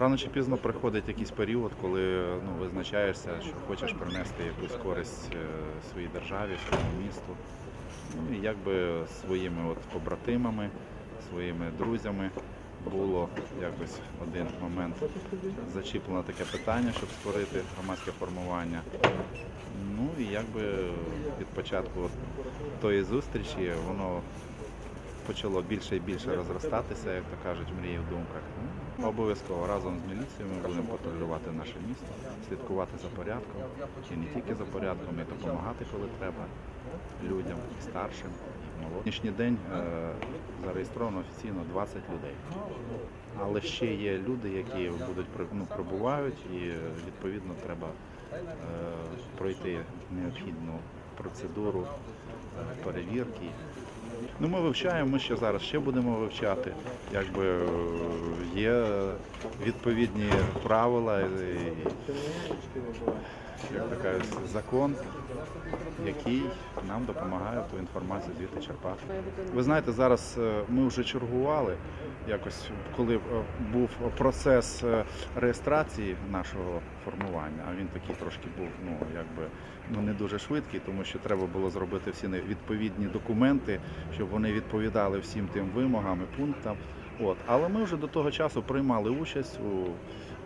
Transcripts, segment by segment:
Рано чи пізно приходить якийсь період, коли ну, визначаєшся, що хочеш принести якусь користь е, своїй державі, своєму місту. Ну і якби своїми от побратимами, своїми друзями було якось один момент зачіплено таке питання, щоб створити громадське формування. Ну і якби від початку от тої зустрічі воно почало більше і більше розростатися, як то кажуть, мрії в думках. Ну, обов'язково разом з міліцією ми будемо патрулювати наше місто, слідкувати за порядком і не тільки за порядком, і допомагати, коли треба людям, і старшим, і молодшим. Сьогоднішній день е, зареєстровано офіційно 20 людей. Але ще є люди, які будуть ну, прибувають, і е, відповідно треба е, пройти необхідну процедуру перевірки. Ну, ми вивчаємо, ми ще зараз ще будемо вивчати. Якби е, є відповідні правила, і, як кажуть, закон, який нам допомагає ту інформацію звідти черпати. Ви знаєте, зараз е, ми вже чергували. Якось коли е, був процес реєстрації нашого формування, а він такий трошки був, ну якби ну не дуже швидкий, тому що треба було зробити всі відповідні документи, щоб вони відповідали всім тим вимогам і пунктам. От, але ми вже до того часу приймали участь у,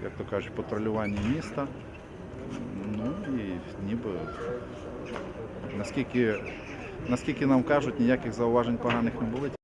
як то кажуть, патрулюванні міста. Ну і ніби наскільки, наскільки нам кажуть, ніяких зауважень поганих не було.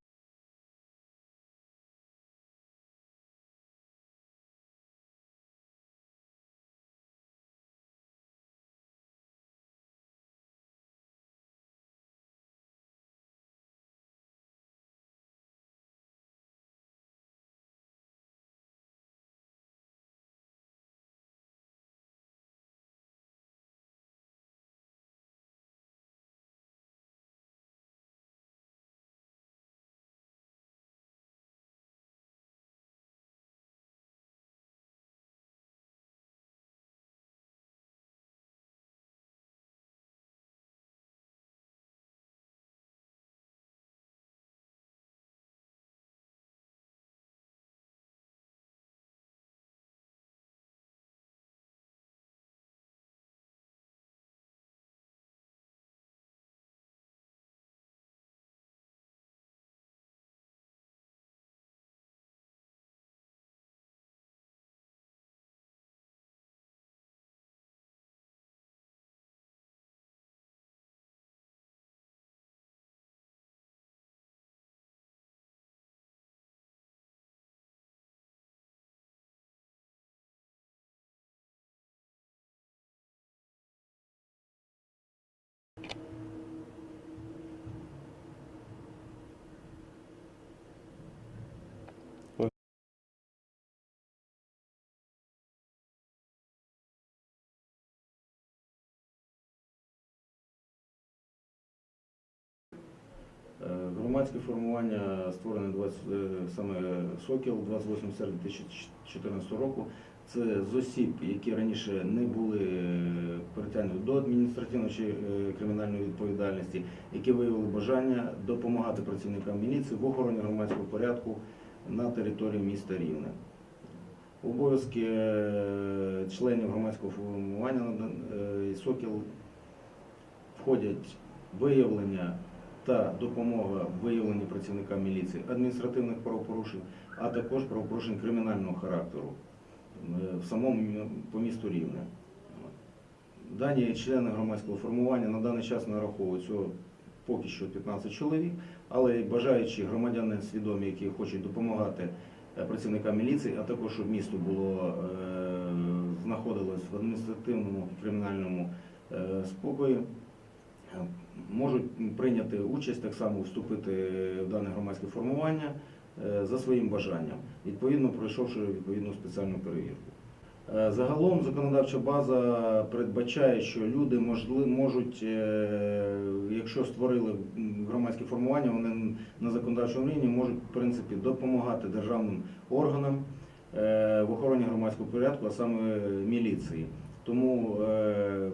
Громадське формування створене 20, е, саме Сокіл 28 серпня 2014 року. Це з осіб, які раніше не були е, притягнуті до адміністративної чи е, кримінальної відповідальності, які виявили бажання допомагати працівникам міліції в охороні громадського порядку на території міста Рівне. Обов'язки е, членів громадського формування е, Сокіл входять виявлення та допомога в виявленні працівникам міліції адміністративних правопорушень, а також правопорушень кримінального характеру е, в самому по місту Рівне. Дані члени громадського формування на даний час нараховують всього поки що 15 чоловік, але бажаючі громадяни свідомі, які хочуть допомагати е, працівникам міліції, а також щоб місто було е, знаходилось в адміністративному кримінальному спокої, е, можуть прийняти участь, так само вступити в дане громадське формування е, за своїм бажанням, відповідно пройшовши відповідну спеціальну перевірку. Е, Загалом законодавча база передбачає, що люди можуть, е, якщо створили м, громадське формування, вони на законодавчому рівні можуть в принципі допомагати державним органам в охороні громадського порядку, а саме міліції. Тому е,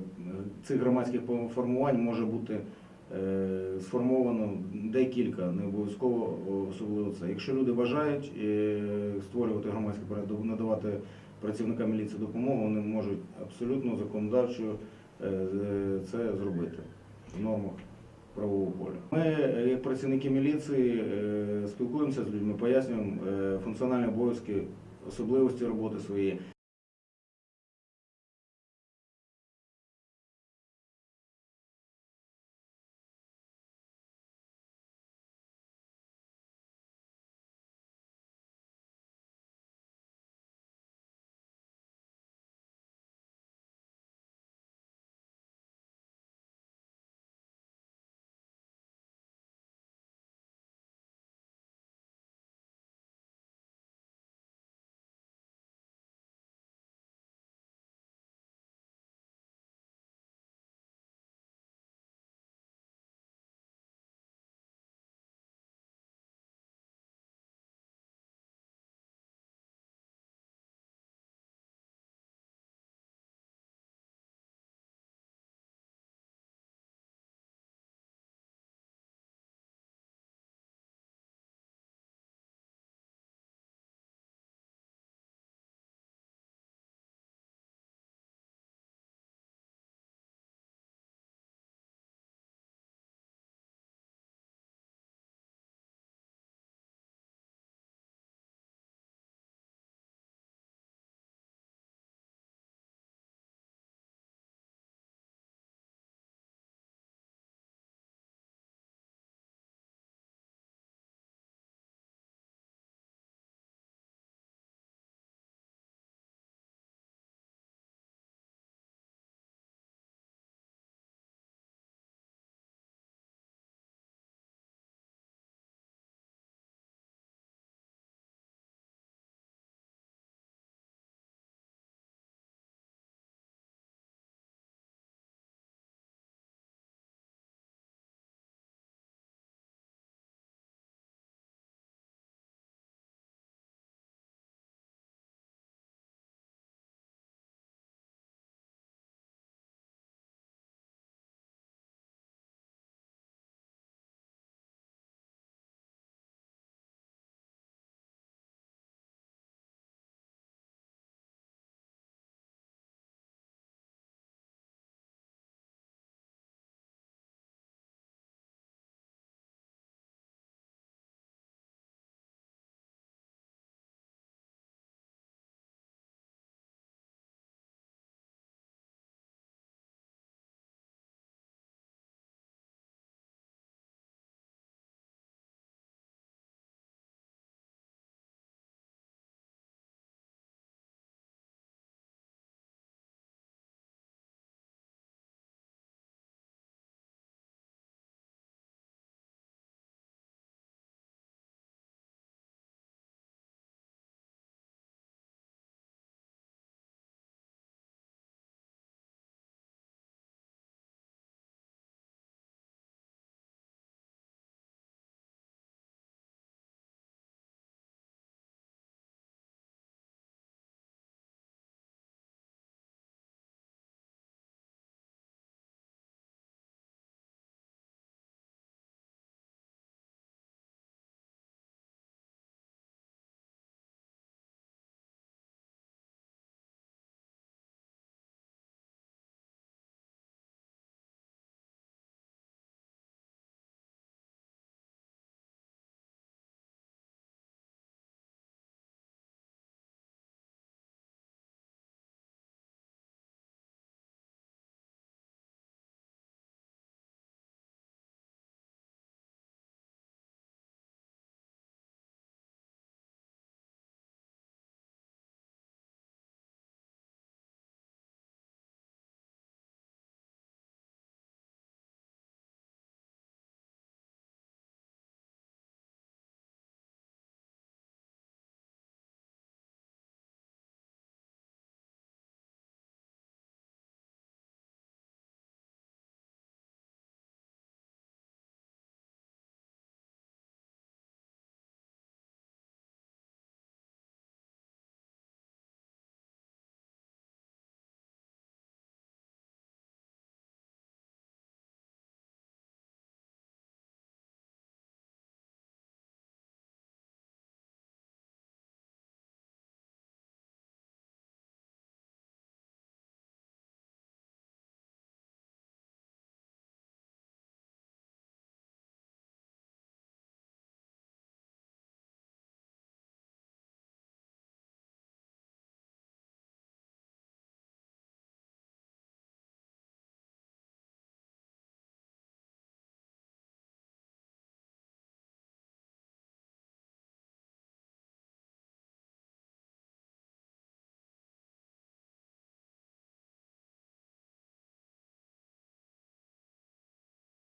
цих громадських формувань може бути е, сформовано декілька, не обов'язково особливо це. Якщо люди бажають е, створювати громадський порядок, надавати працівникам міліції допомогу, вони можуть абсолютно законодавчо це зробити в нормах правового поля. Ми, як працівники міліції, спілкуємося з людьми, пояснюємо функціональні обов'язки, особливості роботи своєї.